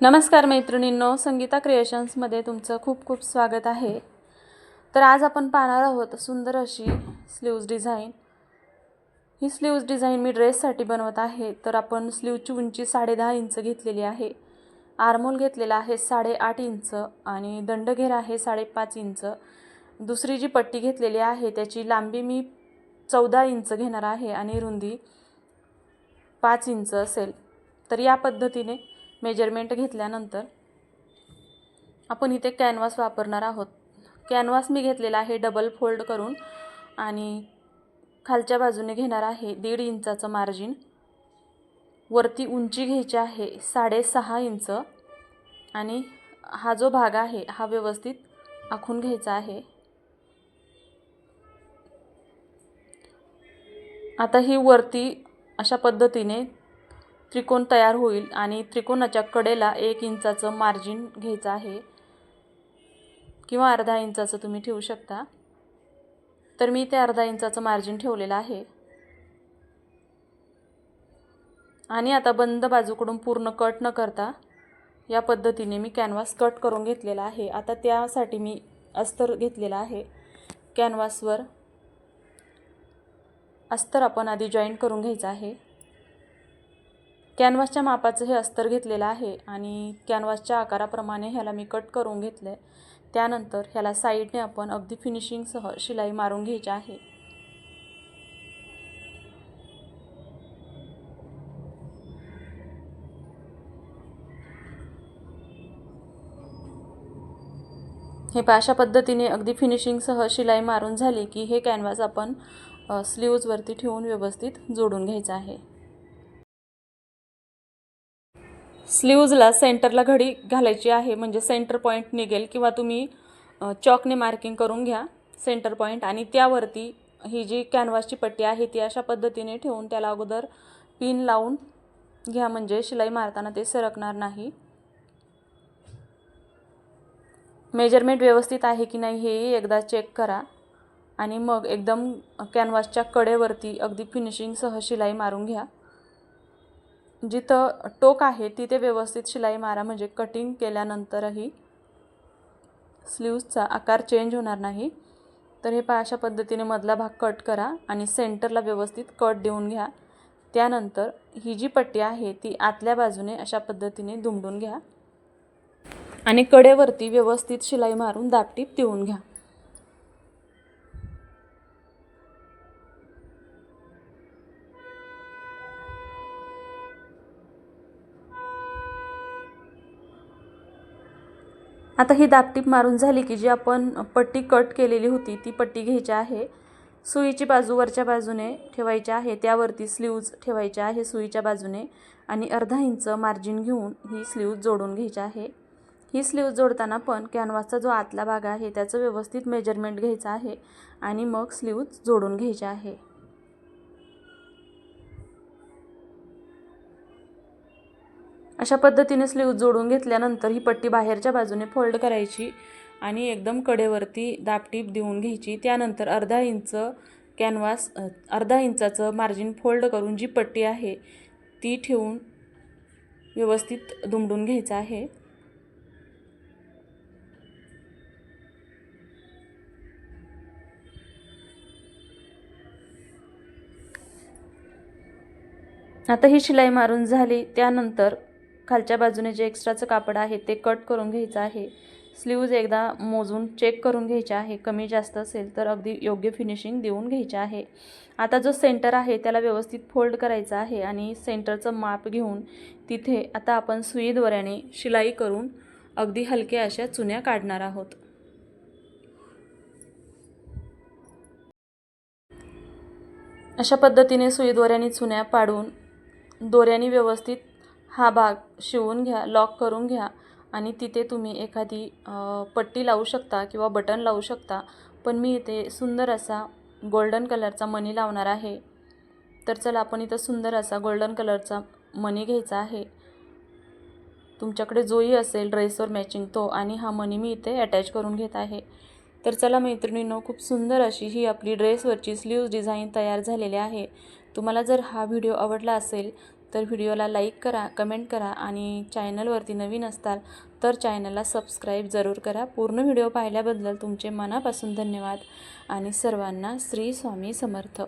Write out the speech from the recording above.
नमस्कार मैत्रिणींनो संगीता क्रिएशन्समध्ये तुमचं खूप खूप स्वागत आहे. तर आज आपण पाहणार आहोत सुंदर अशी स्लीव्ज डिझाईन ही स्लीव्ज डिझाईन मी ड्रेससाठी बनवत आहे. तर आपण स्लीवची उंची साडेदहा इंच घेतलेली आहे. आर्मोल घेतलेला आहे साडेआठ इंच आणि दंडघेर आहे साडेपाच इंच. दुसरी जी पट्टी घेतलेली आहे त्याची लांबी मी चौदा इंच घेणार आहे आणि रुंदी पाच इंच असेल. तर या पद्धतीने मेजरमेंट घेतल्यानंतर आपण इथे कॅनव्हास वापरणार आहोत. कॅनव्हास मी घेतलेला आहे डबल फोल्ड करून आणि खालच्या बाजूने घेणार आहे दीड इंचाचं मार्जिन वरती उंची घ्यायची आहे साडेसहा इंच आणि हा जो भाग आहे हा व्यवस्थित आखून घ्यायचा आहे. आता ही वरती अशा पद्धतीने त्रिकोण तयार होईल आणि त्रिकोणाच्या कडेला एक इंचाचं मार्जिन घ्यायचं आहे. किंवा अर्धा इंचाचं तुम्ही ठेवू शकता. तर मी ते अर्धा इंचाचं मार्जिन ठेवलेलं आहे. आणि आता बंद बाजूकडून पूर्ण कट न करता या पद्धतीने मी कॅनव्हास कट करून घेतलेला आहे. आता त्यासाठी मी अस्तर घेतलेला आहे. कॅनव्हासवर अस्तर आपण आधी जॉईंट करून घ्यायचं आहे. कॅनव्हासच्या मापाचं हे अस्तर घेतलेलं आहे आणि कॅनव्हासच्या आकाराप्रमाणे ह्याला मी कट करून घेतलं आहे त्यानंतर ह्याला साईडने आपण अगदी फिनिशिंगसह शिलाई मारून घ्यायची आहे. हे पाशा पद्धतीने अगदी फिनिशिंगसह शिलाई मारून झाली की हे कॅनव्हास आपण स्लीव्जवरती ठेवून व्यवस्थित जोडून घ्यायचं आहे. स्लीव्जला सेंटरला घडी घालायची आहे म्हणजे सेंटर पॉईंट निघेल किंवा तुम्ही चॉकने मार्किंग करून घ्या सेंटर पॉईंट आणि त्यावरती ही जी कॅनव्हासची पट्टी आहे ती अशा पद्धतीने ठेवून त्याला अगोदर पिन लावून घ्या म्हणजे शिलाई मारताना ते सरकणार नाही. मेजरमेंट व्यवस्थित आहे की नाही हेही एकदा चेक करा आणि मग एकदम कॅनव्हासच्या कडेवरती अगदी फिनिशिंगसह शिलाई मारून घ्या. जिथं टोक आहे तिथे व्यवस्थित शिलाई मारा म्हणजे कटिंग केल्यानंतरही स्लीव्सचा आकार चेंज होणार नाही. तर हे पहा अशा पद्धतीने मधला भाग कट करा आणि सेंटरला व्यवस्थित कट देऊन घ्या. त्यानंतर ही जी पट्टी आहे ती आतल्या बाजूने अशा पद्धतीने दुमडून घ्या. आणि कडेवरती व्यवस्थित शिलाई मारून दापटीप देऊन घ्या. आता ही दापटीप मारून झाली की जी आपण पट्टी कट केलेली होती ती पट्टी घ्यायची आहे. सुईची बाजू वरच्या बाजूने ठेवायची आहे त्यावरती स्लीव्ज ठेवायचे आहे सुईच्या बाजूने आणि अर्धा इंच मार्जिन घेऊन ही स्लीव्ज जोडून घ्यायची आहे. ही स्लीव्ज जोडताना पण कॅनव्हासचा जो आतला भाग आहे त्याचं व्यवस्थित मेजरमेंट घ्यायचं आहे आणि मग स्लीव्ज जोडून घ्यायचे आहे. अशा पद्धतीने स्लीव जोडून घेतल्यानंतर ही पट्टी बाहेरच्या बाजूने फोल्ड करायची आणि एकदम कडेवरती दापटीप देऊन घ्यायची. त्यानंतर अर्धा इंच कॅनव्हास अर्धा इंचाचं मार्जिन फोल्ड करून जी पट्टी आहे ती ठेवून व्यवस्थित दुमडून घ्यायचं आहे. आता ही शिलाई मारून झाली. त्यानंतर खालच्या बाजूने जे एक्स्ट्राचं कापड आहे ते कट करून घ्यायचं आहे. स्लीव्ज एकदा मोजून चेक करून घ्यायचे आहे. कमी जास्त असेल तर अगदी योग्य फिनिशिंग देऊन घ्यायचे आहे. आता जो सेंटर आहे त्याला व्यवस्थित फोल्ड करायचा आहे आणि सेंटरचं माप घेऊन तिथे आता आपण सुई दोऱ्याने शिलाई करून अगदी हलक्या अशा चुन्या काढणार आहोत. अशा पद्धतीने सुई दोऱ्याने चुन्या पाडून दोऱ्याने व्यवस्थित हा भाग शिवून घ्या लॉक करून घ्या आणि तिथे तुम्ही एखादी पट्टी लावू शकता किंवा बटन लावू शकता. पण मी इथे सुंदर असा गोल्डन कलरचा मनी लावणार आहे. तर चला आपण इथं सुंदर असा गोल्डन कलरचा मनी घ्यायचा आहे. तुमच्याकडे जोही असेल ड्रेसवर मॅचिंग तो आणि हा मनी मी इथे अटॅच करून घेत आहे. तर चला मैत्रिणींनो खूप सुंदर अशी ही आपली ड्रेसवरची स्लीव्ज डिझाईन तयार झालेली आहे. तुम्हाला जर हा व्हिडिओ आवडला असेल तर व्हिडिओला लाईक करा कमेंट करा आणि चॅनलवरती नवीन असताल तर चॅनलला सबस्क्राईब जरूर करा. पूर्ण व्हिडिओ पाहिल्याबद्दल तुमचे मनापासून धन्यवाद आणि सर्वांना श्री स्वामी समर्थ.